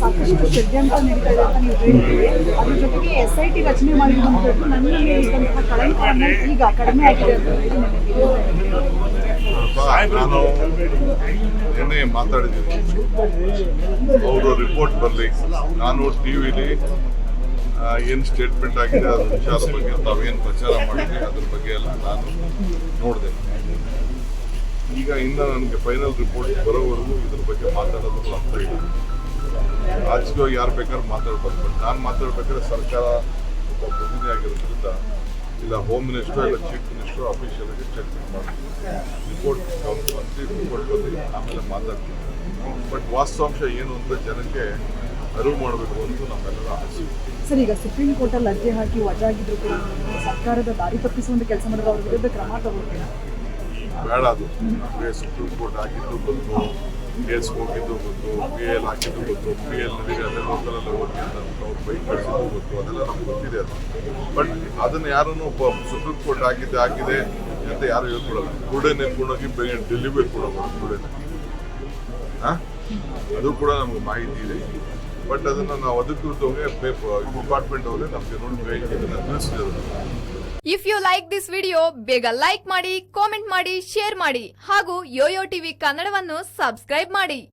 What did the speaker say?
ಸಾಕಷ್ಟು ಷಡ್ಯಂತ್ರ ನಡೀತಾ ಇದೆ ಅಂತ ನೀವು ಹೇಳ್ತೀವಿ ಅದ್ರ ಜೊತೆಗೆ ಎಸ್ ಐ ಟಿ ರಚನೆ ಮಾಡಿರುವಂಥದ್ದು ನನ್ನಲ್ಲಿ ಇದ್ದಂತಹ ಕಳಂಕವನ್ನು ಈಗ ಕಡಿಮೆ ಆಗಿದೆ ಅಂತ ನಾನು ನಿನ್ನೆ ಮಾತಾಡಿದ್ದೀನಿ. ಅವರು ರಿಪೋರ್ಟ್ ಬರಲಿ ನಾನು ಟಿ ವಿಲಿ ಏನು ಸ್ಟೇಟ್ಮೆಂಟ್ ಆಗಿದೆ, ಅದ್ರ ವಿಚಾರ ಬಗ್ಗೆ ತಾವೇನು ಪ್ರಚಾರ ಮಾಡಿದೆ ಅದ್ರ ಬಗ್ಗೆ ಎಲ್ಲ ನಾನು ನೋಡಿದೆ. ಈಗ ಇನ್ನು ನನಗೆ ಫೈನಲ್ ರಿಪೋರ್ಟ್ ಬರೋವರೆಗೂ ಇದ್ರ ಬಗ್ಗೆ ಮಾತಾಡೋದು ಅರ್ಥ ಇಲ್ಲ. ರಾಜಕೀಯವಾಗಿ ಯಾರು ಬೇಕಾದ್ರೂ ಮಾತಾಡ್ಬೋದು. ಬಟ್ ನಾನು ಮಾತಾಡ್ಬೇಕಾದ್ರೆ ಸರ್ಕಾರ ಒಬ್ಬ ಪ್ರತಿನಿಧಿ ಆಗಿರೋದ್ರಿಂದ ಇಲ್ಲ ಹೋಮ್ ಮಿನಿಸ್ಟರ್ ಇಲ್ಲ ಚೀಫ್ ಮಿನಿಸ್ಟರ್ ಅಫಿಷಿಯಲ್ ಆಗಿ ಚೆಕ್ ಮಾಡ್ತೀನಿ. ರಿಪೋರ್ಟ್ ಮಂತ್ರಿ ರಿಪೋರ್ಟ್ ಬಂದು ಆಮೇಲೆ ಮಾತಾಡ್ತೀನಿ. ಬಟ್ ವಾಸ್ತವಾಂಶ ಏನು ಅಂತ ಜನಕ್ಕೆ ಅರಿವು ಮಾಡಬೇಕು ಅಂತ ನಮ್ಮೆಲ್ಲರ ಆಸೆ. ಸರ್, ಈಗ ಸುಪ್ರೀಂ ಕೋರ್ಟಲ್ಲಿ ಅರ್ಜಿ ಹಾಕಿ ವಜಾ ಆಗಿದ್ರು ಕೂಡ ಸರ್ಕಾರದ ದಾರಿ ತಪ್ಪಿಸುವಂತ ಕೆಲಸ ಮಾಡಿದ್ರೆ ಅವ್ರ ವಿರುದ್ಧ ಕ್ರಮ ತಗೊಳ್ತೀರಾ ಬೇಡ ಅದು. ಸುಪ್ರೀಂ ಕೋರ್ಟ್ ಹಾಕಿದ್ದು ಗೊತ್ತು. ಕೇಸ್ ಹೋಗಿದ್ದು ಗೊತ್ತು. ಪಿ ಎಲ್ ಹಾಕಿದ್ದು ಗೊತ್ತು. ಪಿ ಎಲ್ ನಡೀರಿ ಅದೇ ಲೋಕಲಲ್ಲಿ ಹೋಗಿ ಅವ್ರು ಬೈಕ್ ಕಳಿಸಿದ್ದು ಗೊತ್ತು. ಅದೆಲ್ಲ ನಮ್ಗೆ ಗೊತ್ತಿದೆ ಅದು. ಬಟ್ ಅದನ್ನು ಯಾರನ್ನು ಸುಪ್ರೀಂ ಕೋರ್ಟ್ ಹಾಕಿದ್ದೆ, ಹಾಕಿದೆ ಅಂತ ಯಾರು ಹೇಳ್ಕೊಡಲ್ಲ. ಕುರುಡೆ ನೆನ್ಕೊಂಡೋಗಿ ಡೆಲಿವರಿ ಕೊಡೋದು ಕುರುಡೆ ಹಾಂ ಅದು ಕೂಡ ನಮ್ಗೆ ಮಾಹಿತಿ ಇದೆ. ಬಟ್ ಅದನ್ನ ನಾವು ಅಧಿಕೃತವಾಗಿ ಡಿಪಾರ್ಟ್ಮೆಂಟ್ ಅವರೇ ನಮಗೆ ನೋಡಿ ತಿಳಿಸಿದ್ರು if you like this video ಬೇಗ ಲೈಕ್ ಮಾಡಿ ಕಾಮೆಂಟ್ ಮಾಡಿ ಶೇರ್ ಮಾಡಿ ಹಾಗೂ ಯೋಯೋ ಟಿವಿ ಕನ್ನಡವನ್ನು ಸಬ್ಸ್ಕ್ರೈಬ್ ಮಾಡಿ.